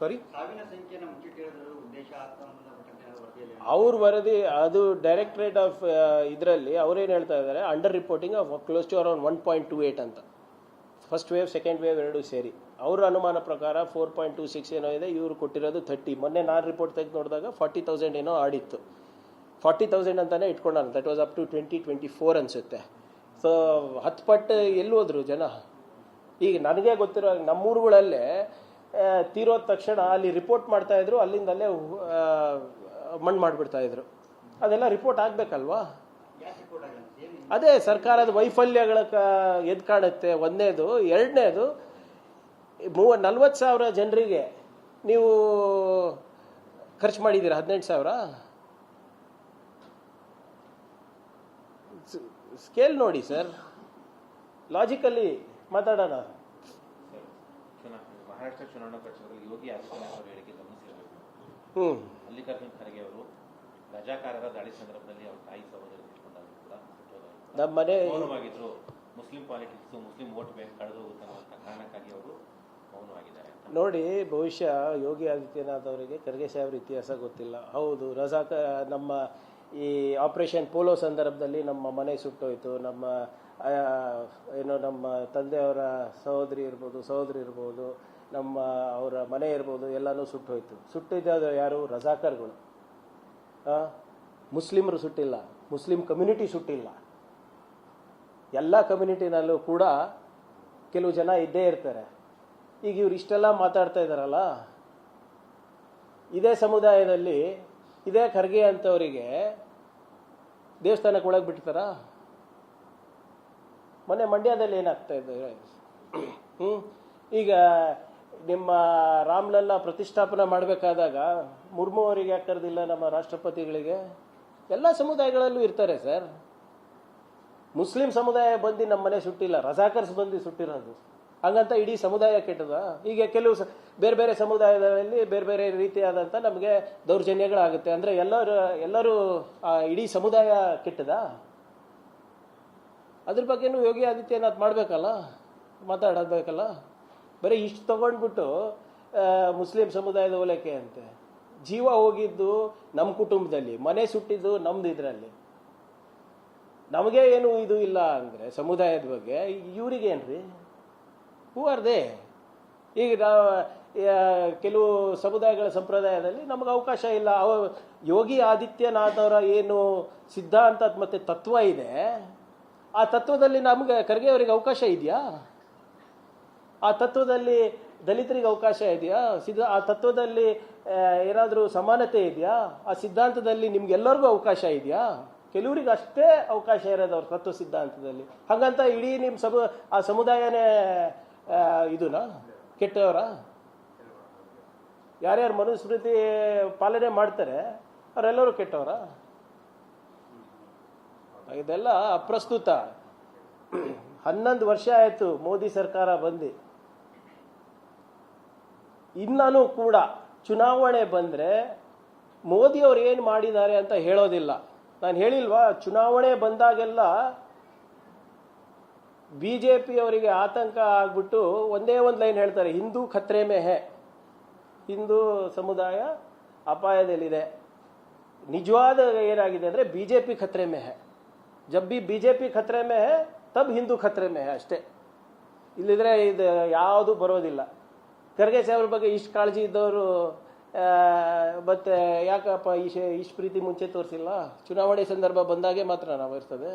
ಸಾರಿ ಅವ್ರ ವರದಿ ಅದು ಡೈರೆಕ್ಟರೇಟ್ ಆಫ್ ಇದರಲ್ಲಿ ಅವ್ರೇನು ಹೇಳ್ತಾ ಇದ್ದಾರೆ under reporting of close to around one point two eight ಅಂತ. ಫಸ್ಟ್ ವೇವ್ ಸೆಕೆಂಡ್ ವೇವ್ ಎರಡು ಸೇರಿ. ಅವ್ರ ಅನುಮಾನ ಪ್ರಕಾರ ಫೋರ್ ಪಾಯಿಂಟ್ ಟು ಸಿಕ್ಸ್ ಏನೋ ಇದೆ ಇವರು ಕೊಟ್ಟಿರೋದು ಥರ್ಟಿ ಮೊನ್ನೆ ನಾನು ರಿಪೋರ್ಟ್ ತೆಗೆದು ನೋಡಿದಾಗ ಫಾರ್ಟಿ ತೌಸಂಡ್ ಏನೋ ಆಡಿತ್ತು. ಫಾರ್ಟಿ ತೌಸಂಡ್ ಅಂತಲೇ ಇಟ್ಕೊಂಡಾನ. That was up to twenty twenty four ಅನಿಸುತ್ತೆ. ಸೊ ಹತ್ತು ಪಟ್ಟು ಎಲ್ಲಿ ಹೋದ್ರು ಜನ? ಈಗ ನನಗೆ ಗೊತ್ತಿರೋ ನಮ್ಮೂರುಗಳಲ್ಲೇ ತೀರೋದ ತಕ್ಷಣ ಅಲ್ಲಿ ರಿಪೋರ್ಟ್ ಮಾಡ್ತಾ ಇದ್ರು ಅಲ್ಲಿಂದ ಅಲ್ಲೇ ಮಣ್ಣು ಮಾಡಿಬಿಡ್ತಾ ಇದ್ರು. ಅದೆಲ್ಲ ರಿಪೋರ್ಟ್ ಆಗಬೇಕಲ್ವಾ? ಅದೇ ಸರ್ಕಾರದ ವೈಫಲ್ಯಗಳ ಎದ್ ಕಾಣುತ್ತೆ. ಒಂದನೇದು ಎರಡನೇದು, ಮೂವ ನಲ್ವತ್ತು ಸಾವಿರ ಜನರಿಗೆ ನೀವು ಖರ್ಚು ಮಾಡಿದ್ದೀರ? ಹದಿನೆಂಟು ಸಾವಿರ? ಸ್ಕೇಲ್ ನೋಡಿ ಸರ್. ಲಾಜಿಕಲಿ ಮಾತಾಡೋಣ. ಮಹಾರಾಷ್ಟ್ರ ಚುನಾವಣಾ ಪಕ್ಷದಲ್ಲಿ ಯೋಗಿ ಆದಿತ್ಯನಾಥ್ ಅವರ ಹೇಳಿಕೆ ಗಮನಿಸಿರಬೇಕು. ಮಲ್ಲಿಕಾರ್ಜುನ್ ಖರ್ಗೆ ಅವರು ರಜಾಕಾರರ ದಾಳಿ ಸಂದರ್ಭದಲ್ಲಿ ಅವ್ರ ತಾಯಿ ಸಹೋದರಿ ಕೂಡ ನಮ್ಮ ಮನೆ ಮೌನವಾಗಿದ್ರು. Muslim politics Muslim vote bank ಕಳೆದು ಹೋಗುತ್ತೆ ಅನ್ನುವಂಥ ಕಾರಣಕ್ಕಾಗಿ ಅವರು ಮೌನವಾಗಿದ್ದಾರೆ ಅಂತ. ನೋಡಿ ಬಹುಶಃ ಯೋಗಿ ಆದಿತ್ಯನಾಥ್ ಅವರಿಗೆ ಖರ್ಗೆ ಸಾಹೇಬ್ರ ಇತಿಹಾಸ ಗೊತ್ತಿಲ್ಲ. ಹೌದು ರಜಾಕ ನಮ್ಮ ಈ ಆಪರೇಷನ್ ಪೋಲೋ ಸಂದರ್ಭದಲ್ಲಿ ನಮ್ಮ ಮನೆ ಸುಟ್ಟೋಯ್ತು. ನಮ್ಮ ಏನು, ನಮ್ಮ ತಂದೆಯವರ ಸಹೋದರಿ ಇರ್ಬೋದು ಸಹೋದರಿ ಇರ್ಬೋದು, ನಮ್ಮ ಅವರ ಮನೆ ಇರ್ಬೋದು, ಎಲ್ಲನೂ ಸುಟ್ಟೋಯ್ತು. ಸುಟ್ಟಿದ್ದು ಯಾರು? ರಜಾಕರ್ಗಳು. ಮುಸ್ಲಿಮರು ಸುಟ್ಟಿಲ್ಲ. Muslim community ಸುಟ್ಟಿಲ್ಲ. ಎಲ್ಲ ಕಮ್ಯುನಿಟಿನಲ್ಲೂ ಕೂಡ ಕೆಲವು ಜನ ಇದ್ದೇ ಇರ್ತಾರೆ. ಈಗ ಇವ್ರು ಇಷ್ಟೆಲ್ಲ ಮಾತಾಡ್ತಾ ಇದ್ದಾರಲ್ಲ? ಇದೇ ಸಮುದಾಯದಲ್ಲಿ ಇದೇ ಖರ್ಗೆ ಅಂತವರಿಗೆ ದೇವಸ್ಥಾನಕ್ಕೆ ಒಳಗೆ ಬಿಡ್ತಾರ? ಮೊನ್ನೆ ಮಂಡ್ಯದಲ್ಲಿ ಏನಾಗ್ತಾ ಇದೆ ಹ್ಞೂ ಈಗ ನಿಮ್ಮ ರಾಮ್ಲಲ್ಲ ಪ್ರತಿಷ್ಠಾಪನೆ ಮಾಡಬೇಕಾದಾಗ ಮುರ್ಮು ಅವರಿಗೆ ಯಾಕೆ ಕರೆದಿಲ್ಲ ನಮ್ಮ ರಾಷ್ಟ್ರಪತಿಗಳಿಗೆ? ಎಲ್ಲ ಸಮುದಾಯಗಳಲ್ಲೂ ಇರ್ತಾರೆ ಸರ್. ಮುಸ್ಲಿಂ ಸಮುದಾಯ ಬಂದು ನಮ್ಮ ಮನೆ ಸುಟ್ಟಿಲ್ಲ. ರಜಾಕರ್ಸ್ ಬಂದು ಸುಟ್ಟಿರೋದು. ಹಂಗಂತ ಇಡೀ ಸಮುದಾಯ ಕೆಟ್ಟದ? ಈಗ ಕೆಲವು ಬೇರೆ ಬೇರೆ ಸಮುದಾಯದಲ್ಲಿ ಬೇರೆ ಬೇರೆ ರೀತಿಯಾದಂಥ ನಮಗೆ ದೌರ್ಜನ್ಯಗಳಾಗುತ್ತೆ. ಅಂದರೆ ಎಲ್ಲರೂ ಎಲ್ಲರೂ ಇಡೀ ಸಮುದಾಯ ಕೆಟ್ಟದ? ಅದ್ರ ಬಗ್ಗೆನೂ ಯೋಗಿ ಆದಿತ್ಯನಾಥ್ ಮಾಡಬೇಕಲ್ಲ? ಮಾತಾಡಬೇಕಲ್ಲ ಬರೀ ಇಷ್ಟು ತಗೊಂಡ್ಬಿಟ್ಟು ಮುಸ್ಲಿಂ ಸಮುದಾಯದ ಓಲೈಕೆ ಅಂತೆ. ಜೀವ ಹೋಗಿದ್ದು ನಮ್ಮ ಕುಟುಂಬದಲ್ಲಿ, ಮನೆ ಸುಟ್ಟಿದ್ದು ನಮ್ದು ಇದರಲ್ಲಿ. ನಮಗೆ ಏನು ಇದು ಇಲ್ಲ ಅಂದರೆ, ಸಮುದಾಯದ ಬಗ್ಗೆ. ಇವರಿಗೇನ್ರಿ ಹೂ ಆರ್ ದೇ ಈಗ ಕೆಲವು ಸಮುದಾಯಗಳ ಸಂಪ್ರದಾಯದಲ್ಲಿ ನಮಗೆ ಅವಕಾಶ ಇಲ್ಲ. ಅವ ಯೋಗಿ ಆದಿತ್ಯನಾಥ್ ಅವರ ಏನು ಸಿದ್ಧಾಂತ ಮತ್ತು ತತ್ವ ಇದೆ, ಆ ತತ್ವದಲ್ಲಿ ನಮಗೆ ಖರ್ಗೆ ಅವರಿಗೆ ಅವಕಾಶ ಇದೆಯಾ? ಆ ತತ್ವದಲ್ಲಿ ದಲಿತರಿಗೆ ಅವಕಾಶ ಇದೆಯಾ? ಸಿದ್ಧ, ಆ ತತ್ವದಲ್ಲಿ ಏನಾದರೂ ಸಮಾನತೆ ಇದೆಯಾ? ಆ ಸಿದ್ಧಾಂತದಲ್ಲಿ ನಿಮ್ಗೆಲ್ಲರಿಗೂ ಅವಕಾಶ ಇದೆಯಾ? ಕೆಲವರಿಗೆ ಅಷ್ಟೇ ಅವಕಾಶ ಇರೋದು ಅವ್ರ ತತ್ವ ಸಿದ್ಧಾಂತದಲ್ಲಿ. ಹಾಗಂತ ಇಡೀ ನಿಮ್ಮ ಸಮು, ಆ ಸಮುದಾಯನೇ ಆ, ಇದುನಾ? ಕೆಟ್ಟವರ? ಯಾರ್ಯಾರು ಮನುಸ್ಮೃತಿ ಪಾಲನೆ ಮಾಡ್ತಾರೆ ಅವರೆಲ್ಲರೂ ಕೆಟ್ಟವರ? ಇದೆಲ್ಲ ಅಪ್ರಸ್ತುತ. ಹನ್ನೊಂದು ವರ್ಷ ಆಯಿತು ಮೋದಿ ಸರ್ಕಾರ ಬಂದು. ಇನ್ನೂ ಕೂಡ ಚುನಾವಣೆ ಬಂದರೆ ಮೋದಿ ಅವ್ರು ಏನು ಮಾಡಿದ್ದಾರೆ ಅಂತ ಹೇಳೋದಿಲ್ಲ. ನಾನು ಹೇಳಿಲ್ವಾ ಚುನಾವಣೆ ಬಂದಾಗೆಲ್ಲ ಬಿ ಜೆ ಪಿ ಅವರಿಗೆ ಆತಂಕ ಆಗ್ಬಿಟ್ಟು ಒಂದೇ ಒಂದು ಲೈನ್ ಹೇಳ್ತಾರೆ, ಹಿಂದೂ ಖತ್ರೆ ಮೇಹೆ ಹಿಂದೂ ಸಮುದಾಯ ಅಪಾಯದಲ್ಲಿದೆ. ನಿಜವಾದ ಏನಾಗಿದೆ ಅಂದರೆ ಬಿ ಜೆ ಪಿ ಖತ್ರೆ ಮೇಹೆ ಜಬ್ ಬಿ ಬಿ ಜೆ ಪಿ ಖತ್ರೆ ಮೇಹೆ ತಬ್ ಹಿಂದೂ ಖತ್ರೆ ಮೇಹೆ ಅಷ್ಟೇ. ಇಲ್ಲಿದ್ರೆ ಇದು ಯಾವುದು ಬರೋದಿಲ್ಲ. ಖರ್ಗೆ ಸಾಹೇಬ್ರ ಬಗ್ಗೆ ಇಷ್ಟು ಕಾಳಜಿ ಇದ್ದವರು ಮತ್ತೆ ಯಾಕಪ್ಪ ಇಶ್ ಇಷ್ಟು ಪ್ರೀತಿ ಮುಂಚೆ ತೋರಿಸಿಲ್ಲ? ಚುನಾವಣೆ ಸಂದರ್ಭ ಬಂದಾಗೆ ಮಾತ್ರ ನಾವು ಇರ್ತದೆ.